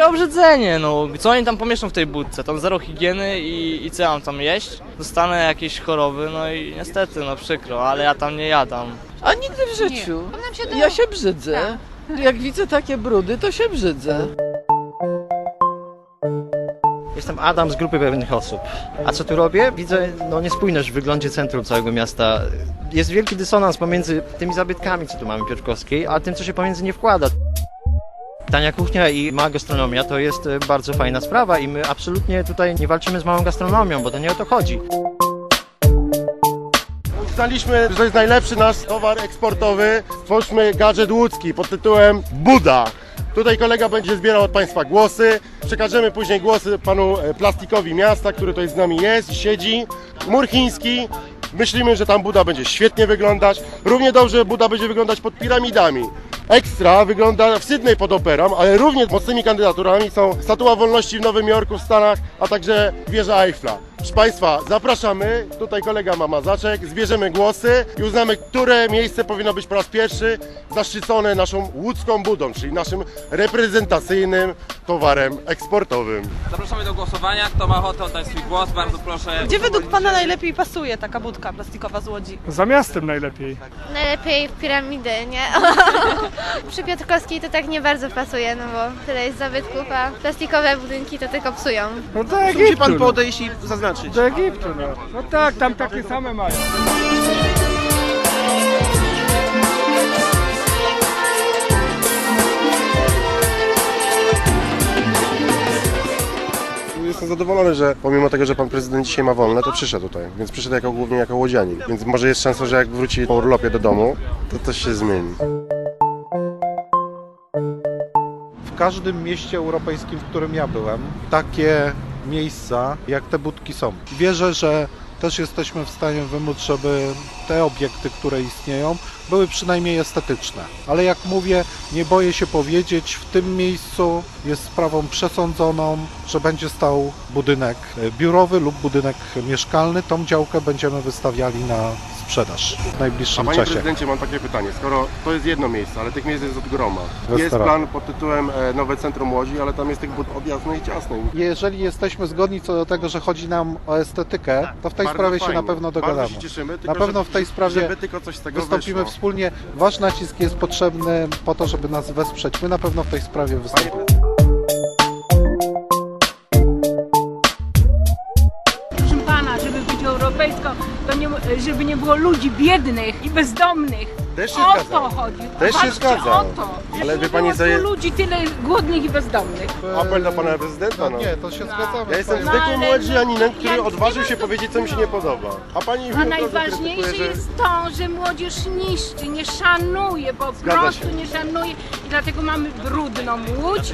duże obrzydzenie, no. Co oni tam pomieszczą w tej budce? Tam zero higieny i, i co ja mam tam jeść? Dostanę jakieś choroby, no i niestety, no przykro, ale ja tam nie jadam. A nigdy w życiu. Nam się Ja się brzydzę. Jak widzę takie brudy, to się brzydzę. Jestem Adam z grupy pewnych osób. A co tu robię? Widzę no, niespójność w wyglądzie centrum całego miasta. Jest wielki dysonans pomiędzy tymi zabytkami, co tu mamy Piotrkowskiej, a tym, co się pomiędzy nie wkłada. Tania kuchnia i mała gastronomia to jest e, bardzo fajna sprawa i my absolutnie tutaj nie walczymy z małą gastronomią, bo to nie o to chodzi. Uznaliśmy, że to jest najlepszy nasz towar eksportowy. Stwórzmy gadżet łódzki pod tytułem Buda. Tutaj kolega będzie zbierał od Państwa głosy. Przekażemy później głosy panu e, plastikowi miasta, który tutaj z nami jest, siedzi. Mur chiński. Myślimy, że tam Buda będzie świetnie wyglądać. Równie dobrze Buda będzie wyglądać pod piramidami. Ekstra wygląda w Sydney pod operą, ale również mocnymi kandydaturami są Statua Wolności w Nowym Jorku w Stanach, a także wieża Eiffla. Proszę Państwa, zapraszamy. Tutaj kolega ma mazaczek, zbierzemy głosy i uznamy, które miejsce powinno być po raz pierwszy zaszczycone naszą łódzką budą, czyli naszym reprezentacyjnym towarem eksportowym. Zapraszamy do głosowania. Kto ma ochotę oddać swój głos, bardzo proszę. Gdzie według Pana najlepiej pasuje taka budka plastikowa z Łodzi? Za miastem najlepiej. Najlepiej w piramidy, nie? Przy Piotrkowskiej to tak nie bardzo pasuje, no bo tyle jest zabytków, a plastikowe budynki to tylko psują. No do Egiptu. pan no. podejść i zaznaczyć. Do Egiptu, no. No tak, tam takie same mają. Jestem zadowolony, że pomimo tego, że pan prezydent dzisiaj ma wolne, to przyszedł tutaj. Więc przyszedł jako głównie jako łodzianin. Więc może jest szansa, że jak wróci po urlopie do domu, to coś się zmieni. W każdym mieście europejskim, w którym ja byłem, takie miejsca jak te budki są. Wierzę, że też jesteśmy w stanie wymóc, żeby te obiekty, które istnieją, były przynajmniej estetyczne. Ale jak mówię, nie boję się powiedzieć, w tym miejscu jest sprawą przesądzoną, że będzie stał budynek biurowy lub budynek mieszkalny. Tą działkę będziemy wystawiali na sprzedaż w A najbliższym panie czasie. prezydencie, mam takie pytanie. Skoro to jest jedno miejsce, ale tych miejsc jest od groma. Jest Restauracja. plan pod tytułem e, Nowe Centrum Łodzi, ale tam jest tych bud od jasnej i ciasnej. Jeżeli jesteśmy zgodni co do tego, że chodzi nam o estetykę, to w tej Bardzo sprawie się fajnie. na pewno Bardzo dogadamy. się cieszymy, Na tylko pewno że- w tej sprawie żeby tylko coś z tego Wystąpimy wyszło. wspólnie. Wasz nacisk jest potrzebny po to, żeby nas wesprzeć. My na pewno w tej sprawie wystąpimy. Europejską, to nie, żeby nie było ludzi biednych i bezdomnych. Też się O zgadzam. to chodzi. Też się zgadzam. O to. Ale wie pani, co jest- ludzi, tyle głodnych i bezdomnych. Apel do pana prezydenta. No nie, to się zgadzamy. Ja jestem No, zwykłym ale- młodzianinem, który ja- odważył się powiedzieć, co mi się nie podoba. A pani A od razu najważniejsze krytykuje, że- jest to, że młodzież niszczy, nie szanuje, po Zgadza prostu się. nie szanuje i dlatego mamy brudną łódź,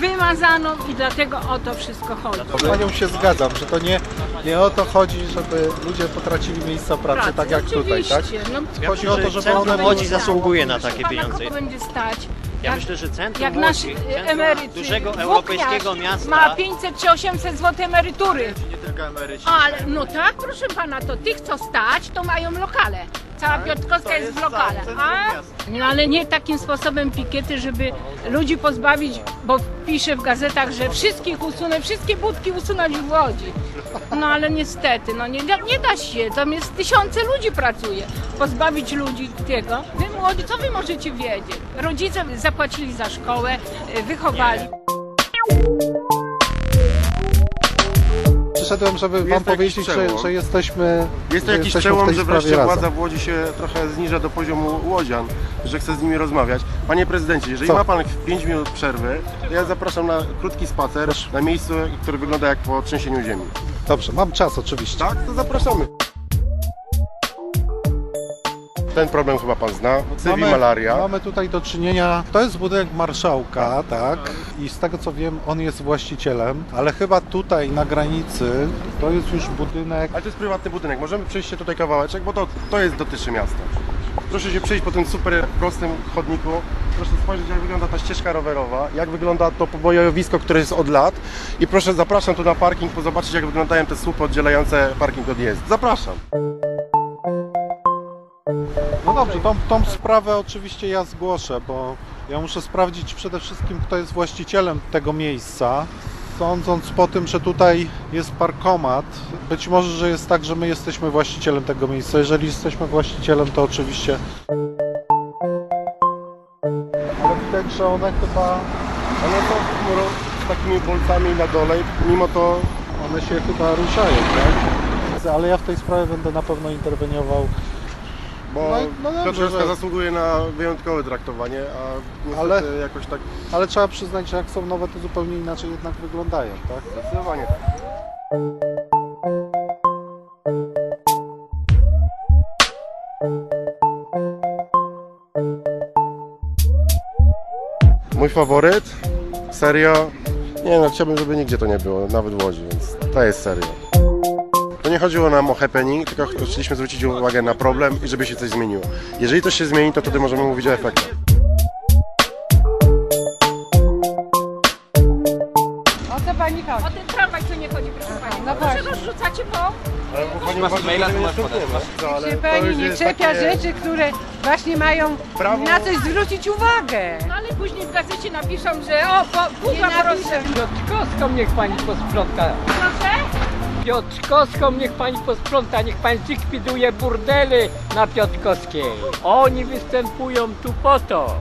wymazaną i dlatego o to wszystko chodzi. Z panią się zgadzam, że to nie, nie o to chodzi, żeby ludzie potracili miejsca pracy, Pracy, tak jak tutaj, tak? oczywiście. No, Chodzi o to, żeby Centrum one Łodzi były... zasługuje na takie pana pieniądze. kogo będzie stać? Ja myślę, że centrum jak nasz Łodzi, e, centrum emeryt dużego włókniarz europejskiego miasta. ma 500 czy 800 zł emerytury. Nie tylko emeryci. Ale no tak, proszę pana, to tych co stać, to mają lokale. Cała Piotrkowska jest, w lokale. A? No ale nie takim sposobem pikiety, żeby ludzi pozbawić, bo pisze w gazetach, że wszystkich usunę, wszystkie budki usunąć w Łodzi. No ale niestety, no nie, da- nie da się, tam jest tysiące ludzi pracuje. Pozbawić ludzi tego. Wy młodzi, co wy możecie wiedzieć? Rodzice zapłacili za szkołę, y, wychowali. Przyszedłem, żeby Jest wam to jakiś powiedzieć, że, przełom. że jesteśmy Jest to że jakiś jesteśmy w przełom, tej że sprawie wreszcie razem. władza w Łodzi się trochę zniża do poziomu łodzian, że chce z nimi rozmawiać. Panie prezydencie, jeżeli Co? ma pan 5 minut przerwy, to ja zapraszam na krótki spacer na miejscu, które wygląda jak po trzęsieniu ziemi. Dobrze, mam czas oczywiście. Tak? To zapraszamy. Ten problem chyba pan zna. Cywi malaria. mamy tutaj do czynienia, to jest budynek marszałka, tak? I z tego co wiem, on jest właścicielem, ale chyba tutaj na granicy to jest już budynek Ale to jest prywatny budynek. Możemy przejść się tutaj kawałeczek, bo to, to jest dotyczy miasta. Proszę się przejść po tym super prostym chodniku. Proszę spojrzeć, jak wygląda ta ścieżka rowerowa, jak wygląda to pobojowisko, które jest od lat. I proszę, zapraszam tu na parking, bo zobaczyć, jak wyglądają te słupy oddzielające parking od jazdy. Zapraszam. No dobrze, tą, tą sprawę oczywiście ja zgłoszę, bo ja muszę sprawdzić przede wszystkim, kto jest właścicielem tego miejsca. Sądząc po tym, że tutaj jest parkomat, być może, że jest tak, że my jesteśmy właścicielem tego miejsca. Jeżeli jesteśmy właścicielem, to oczywiście. Ale widać, że one chyba, One są chmurą z takimi bolcami na dole, mimo to one się chyba ruszają, tak? Ale ja w tej sprawie będę na pewno interweniował. Bo No no dobrze, że- zasługuje na wyjątkowe traktowanie, a niestety Ale- jakoś tak Ale trzeba przyznać, że jak są nowe, to zupełnie inaczej jednak wyglądają, tak? zdecydowanie. Mój faworyt? Serio? Nie no, chciałbym, żeby nigdzie to nie było, nawet w Łodzi, więc to jest serio. Nie chodziło nam o happening, tylko ch- chcieliśmy zwrócić uwagę na problem i żeby się coś zmieniło. Jeżeli to się zmieni, to wtedy możemy mówić o efektach. O co pani chodzi? O ten tramwaj, co nie chodzi, proszę pani. No proszę rozrzucacie po... Pani masz maila, to masz podać. ale Się to pani nie czepia takie rzeczy, które właśnie mają prawo- na coś zwrócić uwagę. No ale później w gazecie napiszą, że o, po, Buda proszę. Piotrkowską niech pani posprząta. Proszę? Piotrkowską niech pani posprząta, niech pani zlikwiduje burdely na Piotrkowskiej. Oni występują tu po to.